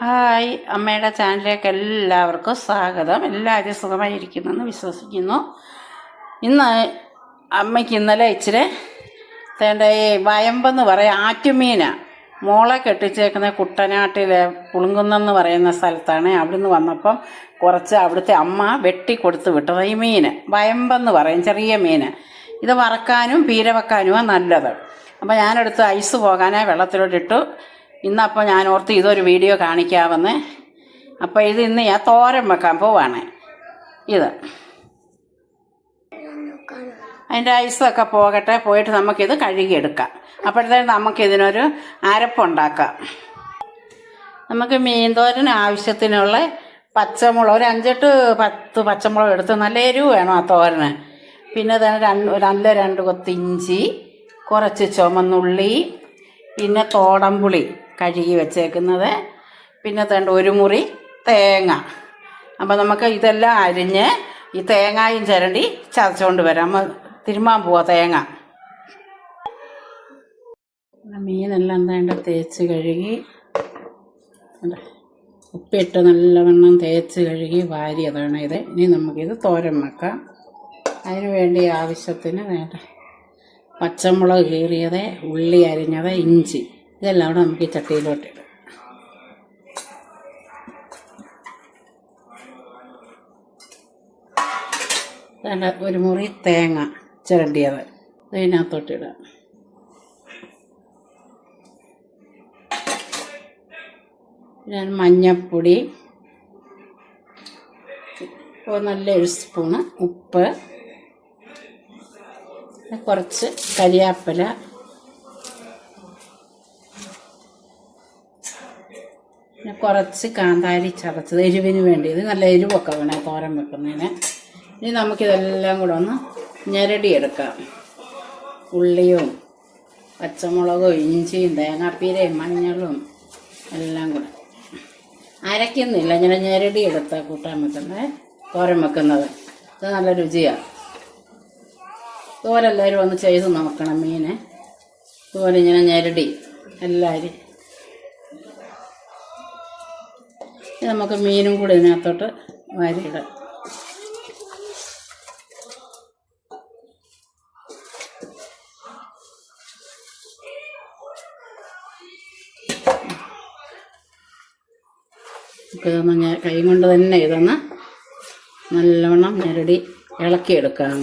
Hi അമ്മയുടെ ചാനലിലേക്ക് എല്ലാവർക്കും സ്വാഗതം. എല്ലാവരും സുഖമായിരിക്കുന്നെന്ന് വിശ്വസിക്കുന്നു. ഇന്ന് അമ്മയ്ക്ക് ഇന്നലെ ഇച്ചിരി തേണ്ട ഈ വയമ്പെന്ന് പറയാം ആറ്റുമീന. മോളെ കെട്ടിച്ചേക്കുന്ന കുട്ടനാട്ടിലെ പുളുങ്കുന്നെന്ന് പറയുന്ന സ്ഥലത്താണ് അവിടുന്ന് വന്നപ്പം കുറച്ച് അവിടുത്തെ അമ്മ വെട്ടി കൊടുത്ത് വിട്ടത്. ഈ മീൻ വയമ്പെന്ന് പറയും ചെറിയ മീൻ ഇത് വറക്കാനും പീര വെക്കാനുമാണ് നല്ലത്. അപ്പോൾ ഞാനെടുത്ത് ഐസ് പോകാനായി വെള്ളത്തിലോട്ടിട്ടു ഇന്നപ്പോൾ ഞാൻ ഓർത്ത് ഇതൊരു വീഡിയോ കാണിക്കാമെന്ന് അപ്പോൾ ഇത് ഇന്ന് ഞാൻ തോരൻ വെക്കാൻ പോവാണ്. ഇത്. അതിന്റെ ഐസൊക്കെ പോകട്ടെ പോയിട്ട് നമുക്കിത് കഴുകിയെടുക്കാം. അപ്പോഴത്തേക്കും നമുക്കിതിനൊരു അരപ്പുണ്ടാക്കാം. നമുക്ക് മീൻ തോരന് ആവശ്യത്തിനുള്ള പച്ചമുളക് ഒരു അഞ്ചെട്ട് പത്ത് പച്ചമുളക് എടുത്ത് നല്ല എരിവ് വേണം ആ തോരന്. പിന്നെ തന്നെ രണ്ട് നല്ല രണ്ട് കൊത്തിഞ്ചി കുറച്ച് ചുമന്നുള്ളി പിന്നെ തോടംപുളി കഴുകി വെച്ചേക്കുന്നത്. പിന്നെ തേണ്ട ഒരു മുറി തേങ്ങ. അപ്പോൾ നമുക്ക് ഇതെല്ലാം അരിഞ്ഞ് ഈ തേങ്ങായും ചിരണ്ടി ചതച്ചുകൊണ്ട് വരാം. തിരുമ്മാൻ പോവാ തേങ്ങ. മീനെല്ലാം തേണ്ട തേച്ച് കഴുകി. ഉപ്പിട്ട് നല്ലവണ്ണം തേച്ച് കഴുകി വാരിയതാണ് ഇത്. ഇനി നമുക്കിത് തോരൻ വെക്കാം. അതിന് വേണ്ടി ആവശ്യത്തിന് വേണ്ട. പച്ചമുളക് കീറിയത് ഉള്ളി അരിഞ്ഞത് ഇഞ്ചി. ഇതെല്ലാം കൂടെ നമുക്ക് ഈ ചട്ടിയിലോട്ട് ഇടാം. വേണ്ട ഒരു മുറി തേങ്ങ ചിരണ്ടിയത്. ഇതിനകത്തോട്ട് ഇടാം. ഞാൻ മഞ്ഞപ്പൊടി ഒരു നല്ല ഒരു സ്പൂണ് ഉപ്പ് കുറച്ച് കരിയാപ്പില. പിന്നെ കുറച്ച് കാന്താരി ചതച്ചത് എരിവിന് വേണ്ടി ഇത് നല്ല എരിവൊക്കെ വേണേ തോരൻ വെക്കുന്നതിന്. ഇനി നമുക്കിതെല്ലാം കൂടെ ഒന്ന് ഞെരടിയെടുക്കാം. ഉള്ളിയും പച്ചമുളകും ഇഞ്ചിയും തേങ്ങാപ്പീരയും മഞ്ഞളും എല്ലാം കൂടെ. അരയ്ക്കുന്നില്ല. ഇങ്ങനെ ഞെരടി കൂട്ടാൻ വെക്കുന്നത് തോരൻ വെക്കുന്നത്. ഇത് നല്ല രുചിയാണ് തോരെല്ലാവരും ഒന്ന് ചെയ്ത് നോക്കണം മീനെ. ഇതുപോലെ ഇങ്ങനെ ഞെരടി. എല്ലാവരും നമുക്ക് മീനും കൂടി ഇതിനകത്തോട്ട് വാരിയിടാം. ഇതൊന്ന് ഞാൻ കൈ കൊണ്ട് തന്നെ ഇതൊന്ന് നല്ലവണ്ണം ഞെരടി ഇളക്കിയെടുക്കാം.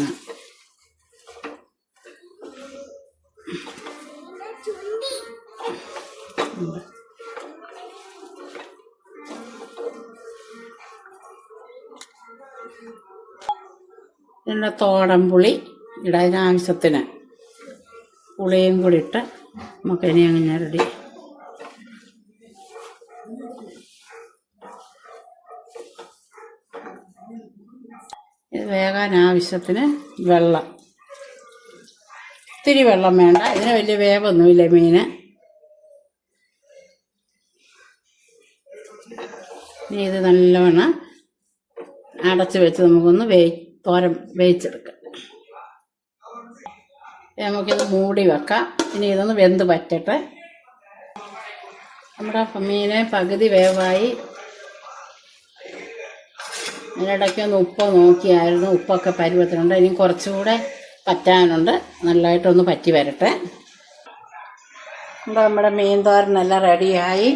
പിന്നെ തോടംപുളി ഇടാൻ ആവശ്യത്തിന്. പുളിയും കൂടി ഇട്ട് നമുക്ക് ഇനി അങ്ങനെ റെഡി ഇത് വേകാൻ ആവശ്യത്തിന് വെള്ളം. ഇത്തിരി വെള്ളം വേണ്ട. ഇതിന് വലിയ വേവൊന്നുമില്ല ഇനി ഇത് നല്ലവണ്ണം അടച്ച് വെച്ച് നമുക്കൊന്ന് വേയി തോരൻ വേവിച്ചെടുക്കാം. നമുക്കിത് മൂടി വെക്കാം. ഇനി ഇതൊന്ന് വെന്ത് പറ്റട്ടെ. നമ്മുടെ മീന് പകുതി വേവായി. അതിനിടയ്ക്ക് ഒന്ന് ഉപ്പ് നോക്കിയായിരുന്നു. ഉപ്പൊക്കെ പരുവത്തിനുണ്ട് ഇനി കുറച്ചുകൂടെ പറ്റാനുണ്ട്. നല്ലതായിട്ടൊന്ന് പറ്റി വരട്ടെ. ഇവിടെ നമ്മുടെ മീൻ തോരനെല്ലാം റെഡിയായി.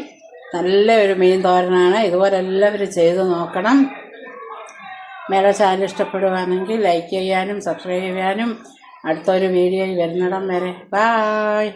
നല്ല ഒരു മീൻ തോരനാണ് ഇതുപോലെ എല്ലാവരും ചെയ്ത് നോക്കണം. മേലെ ചാനൽ ഇഷ്ടപ്പെടുവാണെങ്കിൽ ലൈക്ക് ചെയ്യാനും സബ്സ്ക്രൈബ് ചെയ്യാനും അടുത്തൊരു വീഡിയോയിൽ വരുന്നിടം വരെ. ബായ്